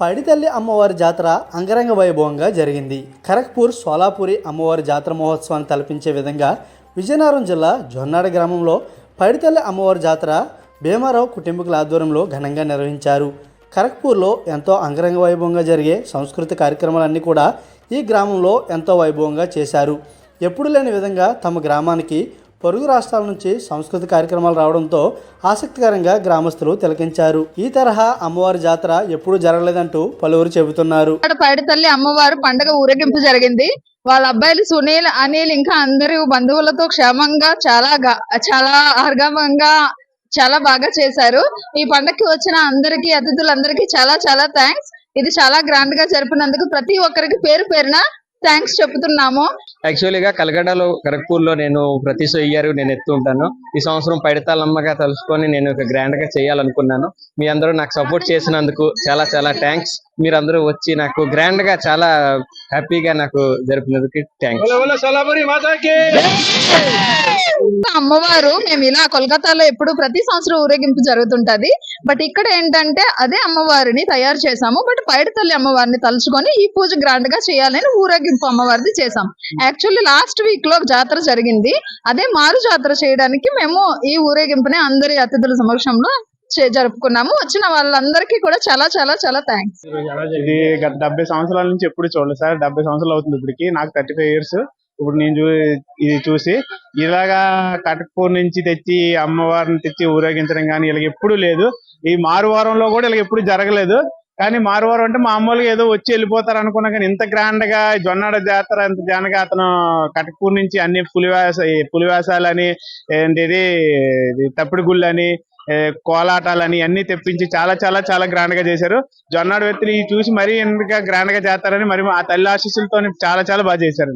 పైడితల్లి అమ్మవారి జాతర అంగరంగ వైభవంగా జరిగింది. ఖరగ్పూర్ సోలాపూరి అమ్మవారి జాతర మహోత్సవాన్ని తలపించే విధంగా విజయనగరం జిల్లా జొన్నాడ గ్రామంలో పైడితల్లి అమ్మవారి జాతర భీమారావు కుటుంబీకుల ఆధ్వర్యంలో ఘనంగా నిర్వహించారు. ఖరగ్పూర్లో ఎంతో అంగరంగ వైభవంగా జరిగే సంస్కృతి కార్యక్రమాలన్నీ కూడా ఈ గ్రామంలో ఎంతో వైభవంగా చేశారు. ఎప్పుడు లేని విధంగా తమ గ్రామానికి పొరుగు రాష్ట్రాల నుంచి సంస్కృతి కార్యక్రమాలు రావడంతో ఆసక్తికరంగా గ్రామస్తులు తిలకించారు. ఈ తరహా అమ్మవారి జాతర ఎప్పుడూ జరగలేదంటూ పలువురు చెబుతున్నారు. ఇక్కడ పైడితల్లి అమ్మవారు పండగ ఊరేగింపు జరిగింది. వాళ్ళ అబ్బాయిలు సునీల్ అనిల్ ఇంకా అందరూ బంధువులతో క్షేమంగా చాలా గా- చాలా ఆర్గమంగా చాలా బాగా చేశారు. ఈ పండగకి వచ్చిన అందరికీ అతిథులందరికీ చాలా చాలా థ్యాంక్స్ ఇది చాలా గ్రాండ్గా జరిపినందుకు ప్రతి ఒక్కరికి పేరు పేరున థ్యాంక్స్ చెప్తున్నాము. యాక్చువల్గా కలగడలో ఖరగ్పూర్లో నేను ప్రతి ఇయర్ నేను ఎత్తు ఉంటాను. ఈ సంవత్సరం పైడితాలమ్మగా తలుసుకొని నేను ఒక గ్రాండ్గా చేయాలనుకున్నాను. మీ అందరూ నాకు సపోర్ట్ చేసినందుకు చాలా చాలా థ్యాంక్స్ మీరందరూ వచ్చి నాకు గ్రాండ్గా చాలా హ్యాపీగా నాకు జరిపినందుకు థ్యాంక్స్ అమ్మవారు మేము ఇలా కోల్కతాలో ఎప్పుడు ప్రతి సంవత్సరం ఊరేగింపు జరుగుతుంటది. బట్ ఇక్కడ ఏంటంటే అదే అమ్మవారిని తయారు చేసాము బట్ పైడితల్లి అమ్మవారిని తలుచుకొని ఈ పూజ గ్రాండ్గా చేయాలని ఊరేగింపు అమ్మవారిది చేసాం యాక్చువల్లీ లాస్ట్ వీక్లో జాతర జరిగింది. అదే మారు జాతర చేయడానికి మేము ఈ ఊరేగింపుని అందరి అతిథుల సమక్షంలో చే- జరుపుకున్నాము. వచ్చిన వాళ్ళందరికీ కూడా చాలా చాలా చాలా థ్యాంక్స్ ఇది గత డెబ్బై సంవత్సరాల నుంచి ఎప్పుడు చూడలేదు సార్. డెబ్బై సంవత్సరాలు అవుతుంది ఇప్పటికి. నాకు థర్టీ ఫైవ్ ఇయర్స్. ఇప్పుడు నేను చూ ఇది చూసి ఇలాగా కటక్పూర్ నుంచి తెచ్చి అమ్మవారిని తెచ్చి ఊరేగించడం కానీ ఇలాగ ఎప్పుడు లేదు. ఈ మారువారంలో కూడా ఇలాగ ఎప్పుడు జరగలేదు. కానీ మారువారు అంటే మామూలుగా ఏదో వచ్చి వెళ్ళిపోతారు అనుకున్నా కానీ ఇంత గ్రాండ్గా జొన్నాడ జాతర ఇంత జానగా అతను కటక్పూర్ నుంచి అన్ని పులివేస పులివేసాలని ఏంటిది తప్పిడి గుళ్ళని కోలాటాలని అన్ని తెప్పించి చాలా చాలా చాలా గ్రాండ్గా చేశారు. జొన్నాడు వ్యక్తులు చూసి మరీ ఎందుకు గ్రాండ్గా చేస్తారని మరి ఆ తల్లి ఆశీస్సులతో చాలా చాలా బాగా చేశారు